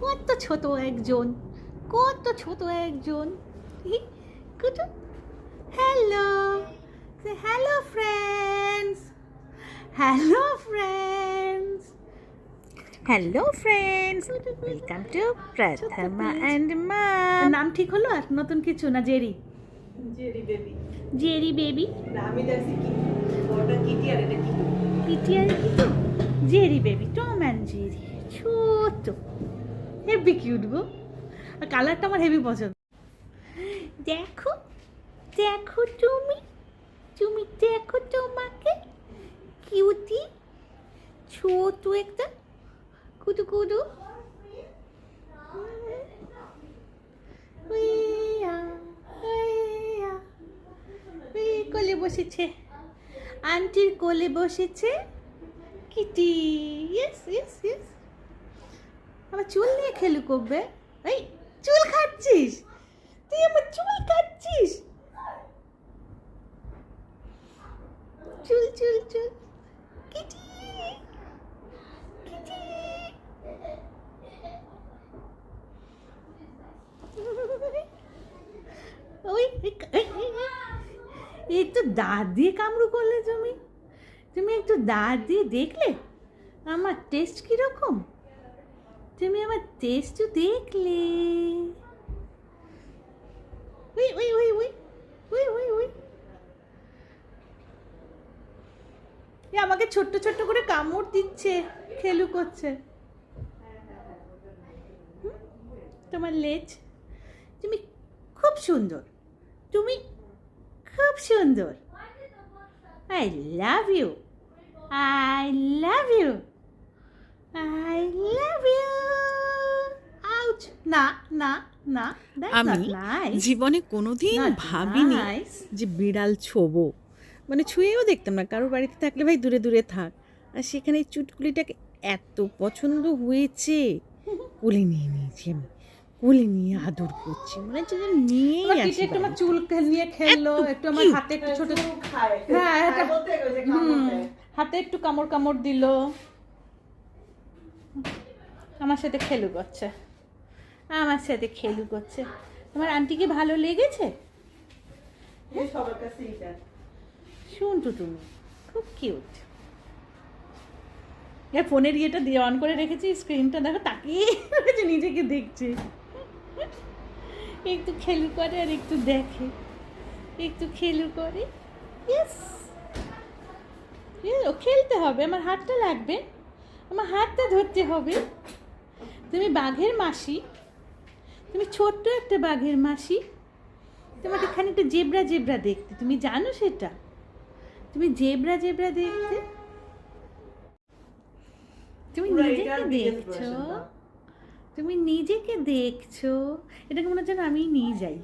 কত ছোট একজন কত ছোট একজন। Kutu. Hello hello friends hello friends hello friends welcome to Prothoma and মা নাম ঠিক হলো আর নতুন কিছু না Jerry? Jerry baby. Jerry baby? না আমি দেখছি কি। ওটা কিটি আর এটা কি কিটি আর কি তো জেরি বেবি হেভি কিউট গো আর কালারটা আমার হেভি পছন্দ। দেখো দেখো তুমি তুমি দেখো তোমাকে কিউটি ছোট একটা উইয়া, উই, কোলে বসেছে। আন্টির কোলে বসেছে কিটি ইয়েস ইয়েস ইয়েস আমার চুল নিয়ে খেলু করবে? এই, চুল খাচ্ছিস তুই আমার চুল খাচ্ছিস চুল চুল চুল। Kitty Kitty. ওই তো দাঁত দিয়ে কামড়ু করলে তুমি। তুমি একটু দাঁত দিয়ে দেখলে আমার টেস্ট কীরকম? তুমি আমার টেস্টও দেখলে। উই উই উই উই উই উই উই। আমাকে ছোট্ট ছোট্ট করে কামড় দিচ্ছে, খেলু করছে? তোমার লেজ? তুমি খুব সুন্দর। তুমি খুব সুন্দর। I love you I love you I love না না না আমি জীবনে কোনোদিন ভাবিনি. যে বিড়াল ছোবো। মানে ছুঁয়েও দেখতাম না কারোর বাড়িতে থাকলে ভাই দূরে দূরে থাক। আর সেখানে চুটকুলিটাকে এত পছন্দ হয়েছে কোলে নিয়ে নিয়েছি আমি কোলে নিয়ে আদর করছি মনে হচ্ছে নিয়েই আমার আসি একটু আমার চুল নিয়ে খেললো একটু আমার হাতে একটু ছোট হ্যাঁ, যে হাতে একটু কামড় কামড় দিল। আমার সাথে খেলু করছে আমার সাথে খেলু করছে। তোমার আন্টিকে ভালো লেগেছে? শুনটু তুমি? খুব কিউট এর ফোনের ইয়েটা দিয়ে অন করে রেখেছি স্ক্রিনটা দেখো তাকিয়ে রয়েছে নিজেকে দেখছে। একটু খেলু করে আর একটু দেখে। একটু খেলু করে। ইয়েস ও খেলতে হবে আমার হাতটা লাগবে। আমার হাতটা ধরতে হবে। তুমি বাঘের মাসি। তুমি ছোট্ট একটা বাঘের মাসি। তোমার এখানে একটা জেব্রা জেব্রা দেখতে। তুমি জানো সেটা? তুমি জেব্রা জেব্রা দেখতে? তুমি নিজেকে দেখছ? তুমি নিজেকে দেখছ? এটাকে মনে হচ্ছে আমি নিয়ে যাই।